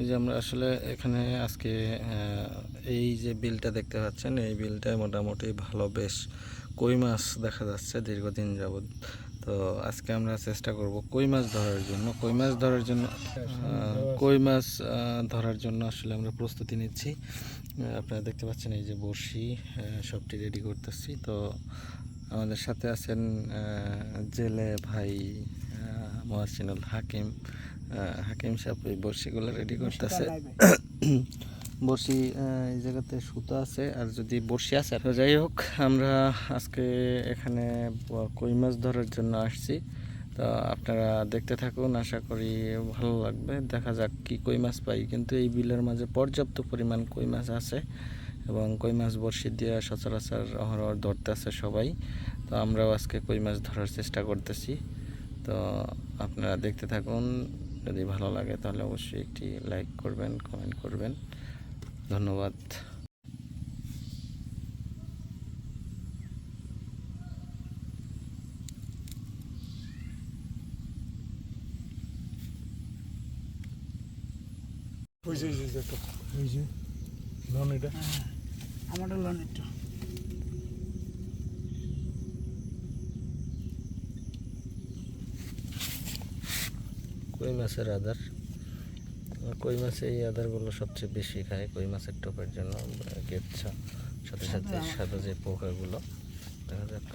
এই যে আমরা আসলে এখানে আজকে এই যে বিলটা দেখতে পাচ্ছেন, এই বিলটা মোটামুটি ভালো বেশ কই মাছ দেখা যাচ্ছে দীর্ঘদিন যাবৎ। তো আজকে আমরা চেষ্টা করব কই মাছ ধরার জন্য, কই মাছ ধরার জন্য কই মাছ ধরার জন্য আসলে আমরা প্রস্তুতি নিচ্ছি। আপনারা দেখতে পাচ্ছেন এই যে বড়শি সবটি রেডি করতেছি। তো আমাদের সাথে আছেন জেলে ভাই মহাসিনুল হাকিম। হাকিম সাহেব এই বড়শিগুলো রেডি করতেছে। বড়শি আহ, এই জায়গাতে সুতো আছে আর যদি বড়শি আছে তো যাই হোক আমরা আজকে এখানে কই মাছ ধরার জন্য আসছি। তো আপনারা দেখতে থাকুন আশা করি ভালো লাগবে। দেখা যাক কি কই মাছ পাই। কিন্তু এই বিলের মাঝে পর্যাপ্ত পরিমাণ কই মাছ আছে এবং কই মাছ বড়শি দিয়ে সচরাচর অহরহ ধরতেছে সবাই। তো আমরাও আজকে কই মাছ ধরার চেষ্টা করতেছি। তো আপনারা দেখতে থাকুন। যদি ভালো লাগে তাহলে অবশ্যই একটি লাইক করবেন কমেন্ট করবেন। ধন্যবাদ। ওই যে ওই যে দেখো ওই যে লন এটা। আমারও লোন একটু। কই মাছের আদার? কই মাছে এই আদারগুলো সবচেয়ে বেশি খায়? কই মাছের টোপের জন্য? গেচ্ছা সাথে সাথে সাদা যে পোকাগুলো। দেখা যাক।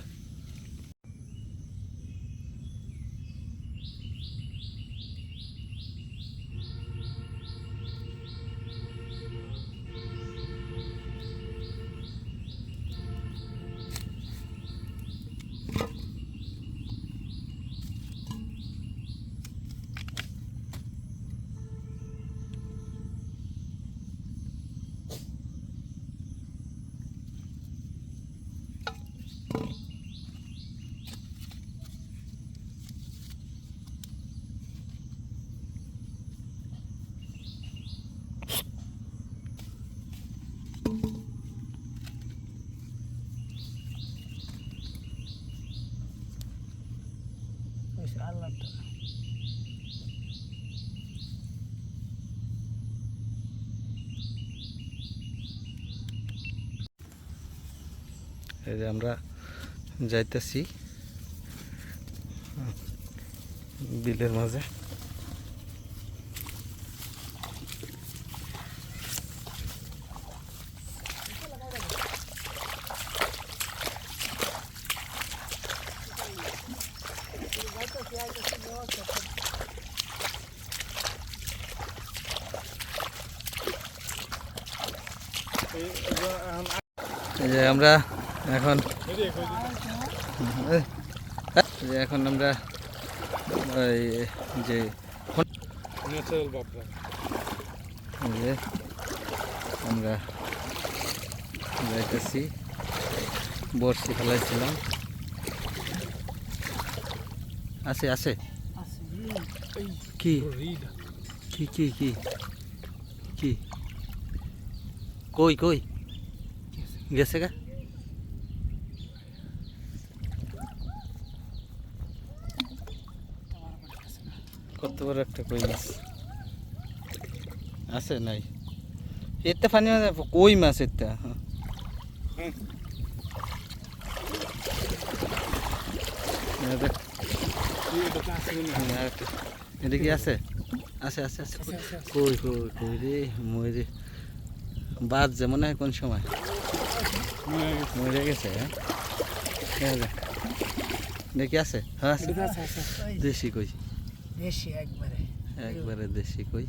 আল্লাহ এই যে আমরা যাইতেছি বিলের মাঝে। যে আমরা এখন যে এখন আমরা এই যে আমরা যাইতেছি। বর্ষি ফেলাইছিলাম। আছে আছে। আছে। কি? কি কি কি? কি? কই কই? গেছে গা। কত বড় একটা কই মাছ? আছে নাই। এতে পানি মাছ কই মাছ এটা হ্যাঁ। হ্যাঁ, এটা কি আছে? আছে আছে আছে। কই কই কই রে মই রে। বাদ যে মনে হয় কোন সময়? মরে গেছে। হ্যাঁ? দেখি আছে? হ্যাঁ দেশি কই? একবারে। একবারে দেশি কই।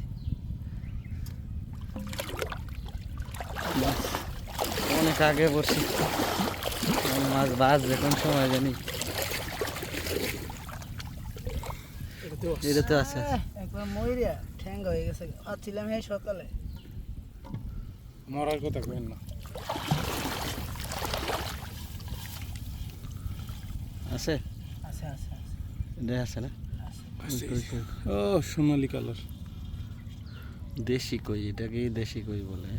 অনেক আগে বসি। মাছ বাজ যে কোন সময় জানি। এটা তো আছে। একবার ময়ূরিয়া ঠ্যাং হয়ে গেছে। আছিলাম এই সকালে। মরার কথা কইন না। আছে? আছে আছে আছে। এটা আছে না। ও সোনালি কালার। দেশি কই এটাকেই দেশি কই বলে।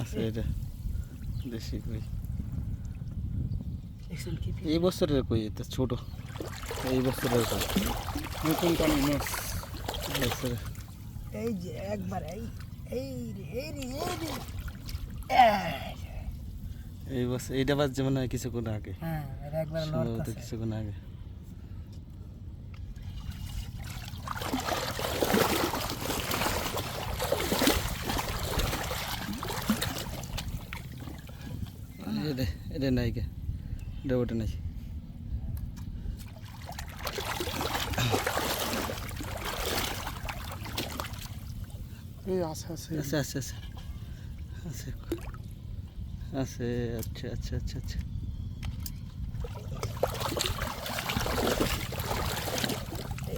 আছে এটা। দেশি কই। এই বছরের কই? এটা ছোট। এই বছরের কই? নতুন পানি মাছ এই বছরের। এই যে একবার এই এই রে এই রে এই রে। এই। এই বছর এইটা বাজছে মনে হয় কিছুক্ষণ আগে। হ্যাঁ এটা একবার সম্ভবত কিছুক্ষণ আগে। এটা এটা নাই কে এটা ওটা নাই এই আছে আছে। আছে আছে আছে। আছে। আছে আচ্ছা আচ্ছা আচ্ছা আচ্ছা।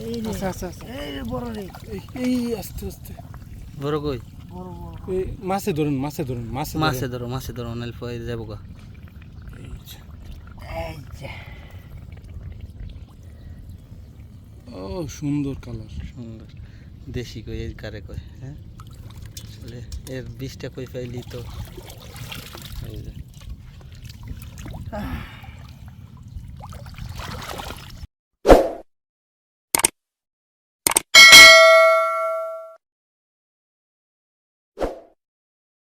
এই আছে আছে আছে। এই রে এই এই আস্তে আস্তে। বড় কই? বড় বড়। এই মাছে ধরুন মাছে ধরুন মাছে মাছে ধরো মাছে ধরো পরে যাব গা এই যে। এই যে ও সুন্দর কালার। সুন্দর। দেশি কই এর কারে কই হ্যাঁ? আসলে এর বিষটা কই পাইলি তো? এই যে।